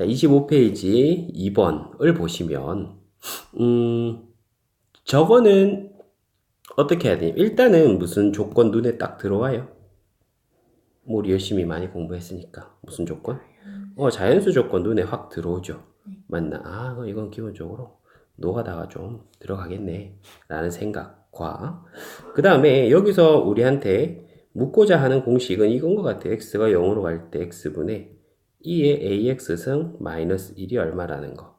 자, 25페이지 2번을 보시면, 음, 저거는 어떻게 해야 되냐. 일단은 무슨 조건 눈에 딱 들어와요. 뭐 우리 열심히 많이 공부했으니까. 무슨 조건? 어, 자연수 조건 눈에 확 들어오죠. 맞나? 아, 이건 기본적으로 노가다가 좀 들어가겠네. 라는 생각과, 그 다음에 여기서 우리한테 묻고자 하는 공식은 이건 것 같아. x가 0으로 갈 때 x분의 2의 ax승 마이너스 1이 얼마라는 거.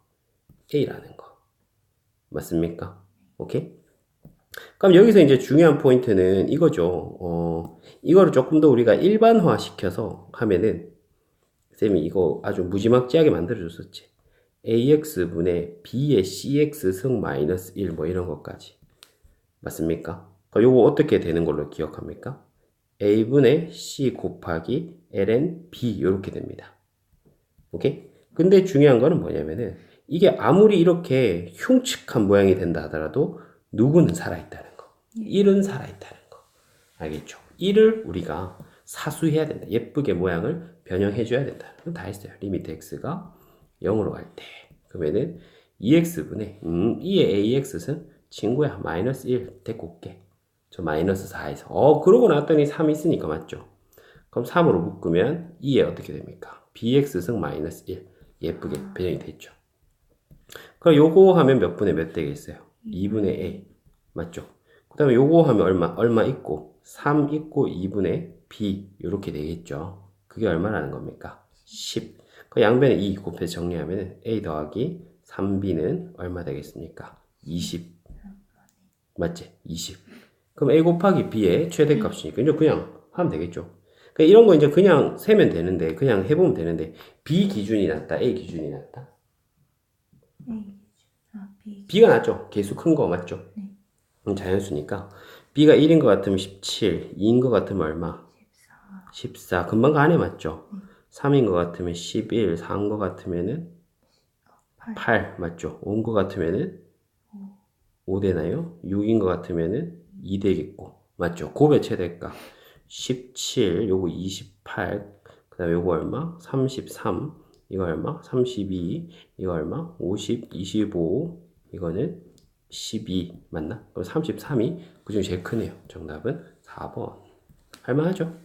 a라는 거. 맞습니까? 오케이? 그럼 여기서 이제 중요한 포인트는 이거죠. 어, 이거를 조금 더 우리가 일반화 시켜서 하면은, 쌤이 이거 아주 무지막지하게 만들어줬었지. ax분의 b의 cx승 마이너스 1 뭐 이런 것까지. 맞습니까? 요거 어떻게 되는 걸로 기억합니까? a분의 c 곱하기 ln b 이렇게 됩니다. 오케이? 근데 중요한 거는 뭐냐면은 이게 아무리 이렇게 흉측한 모양이 된다 하더라도 누구는 살아있다는 거. 1은 살아있다는 거. 알겠죠? 1을 우리가 사수해야 된다. 예쁘게 모양을 변형해줘야 된다. 다 했어요. 리미트 x가 0으로 갈 때. 그러면은 2x분의, 음, 2의 ax는 친구야. 마이너스 1 데리고 올게. 저 마이너스 4에서. 어, 그러고 났더니 3 있으니까 맞죠? 그럼 3으로 묶으면 2에 어떻게 됩니까? Bx승 마이너스 1. 예쁘게 변형이 됐죠. 그럼 요거 하면 몇 분의 몇 되겠어요? 2분의 a. 맞죠? 그 다음에 요거 하면 얼마, 얼마 있고, 3 있고 2분의 b. 이렇게 되겠죠. 그게 얼마라는 겁니까? 10. 그 양변에 2 곱해서 정리하면 a 더하기 3b는 얼마 되겠습니까? 20. 맞지? 20. 그럼 a 곱하기 b의 최대값이니까 그냥 하면 되겠죠. 그러니까 이런 거 이제 그냥 세면 되는데, 그냥 해보면 되는데, b 기준이 낫다, a 기준이 낫다. 아, B. b가 낫죠. 개수 큰 거 맞죠? 네. 음, 자연수니까. b가 1인 것 같으면 17, 2인 것 같으면 얼마? 14. 14. 금방 가네 맞죠? 3인 것 같으면 11, 4인 것 같으면은 8. 8 맞죠? 5인 것 같으면은 5 되나요? 6인 것 같으면은 2 되겠고 맞죠? 곱의 최대값 17, 요거 28, 그 다음에 요거 얼마? 33, 이거 얼마? 32, 이거 얼마? 50, 25, 이거는 12 맞나? 그럼 33이 그중에 제일 크네요. 정답은 4번. 할만하죠?